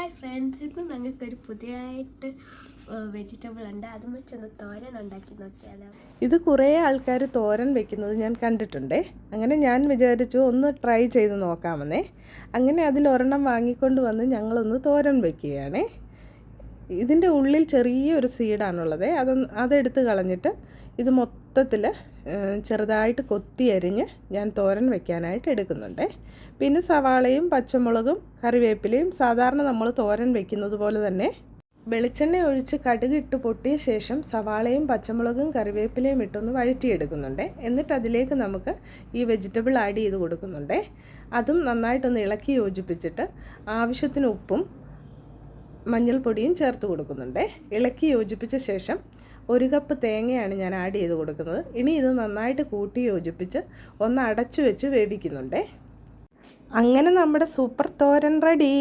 Hi friends ഇന്ന് ഞങ്ങൾക്കൊരു പുതിയതായിട്ട് വെജിറ്റബിൾ ഉണ്ട്. അതും വെച്ചൊന്ന് തോരൻ ഉണ്ടാക്കി നോക്കിയാലോ? ഇത് കുറേ ആൾക്കാർ തോരൻ വെക്കുന്നത് ഞാൻ കണ്ടിട്ടുണ്ടേ. അങ്ങനെ ഞാൻ വിചാരിച്ചു ഒന്ന് ട്രൈ ചെയ്ത് നോക്കാമെന്നേ. അങ്ങനെ അതിൽ ഒരെണ്ണം വാങ്ങിക്കൊണ്ട് വന്ന് ഞങ്ങളൊന്ന് തോരൻ വെക്കുകയാണേ. ഇതിന്റെ ഉള്ളിൽ ചെറിയൊരു സീഡാണുള്ളത്. അതൊന്ന് അതെടുത്ത് കളഞ്ഞിട്ട് ഇത് മൊത്തത്തിൽ ചെറുതായിട്ട് കൊത്തി അരിഞ്ഞ് ഞാൻ തോരൻ വെക്കാനായിട്ട് എടുക്കുന്നുണ്ട്. പിന്നെ സവാളയും പച്ചമുളകും കറിവേപ്പിലയും സാധാരണ നമ്മൾ തോരൻ വെക്കുന്നത് പോലെ തന്നെ വെളിച്ചെണ്ണ ഒഴിച്ച് കടുക് ഇട്ട് പൊട്ടിയ ശേഷം സവാളയും പച്ചമുളകും കറിവേപ്പിലയും ഇട്ടൊന്ന് വഴറ്റിയെടുക്കുന്നുണ്ട്. എന്നിട്ട് അതിലേക്ക് നമുക്ക് ഈ വെജിറ്റബിൾ ആഡ് ചെയ്ത് കൊടുക്കുന്നുണ്ട്. അതും നന്നായിട്ടൊന്ന് ഇളക്കി യോജിപ്പിച്ചിട്ട് ആവശ്യത്തിന് ഉപ്പും മഞ്ഞൾപ്പൊടിയും ചേർത്ത് കൊടുക്കുന്നുണ്ട്. ഇളക്കി യോജിപ്പിച്ച ശേഷം ഒരു കപ്പ് തേങ്ങയാണ് ഞാൻ ആഡ് ചെയ്ത് കൊടുക്കുന്നത്. ഇനി ഇത് നന്നായിട്ട് കൂട്ടി യോജിപ്പിച്ച് ഒന്ന് അടച്ചു വെച്ച് വേവിക്കുന്നുണ്ട്. അങ്ങനെ നമ്മുടെ സൂപ്പർ തോരൻ റെഡി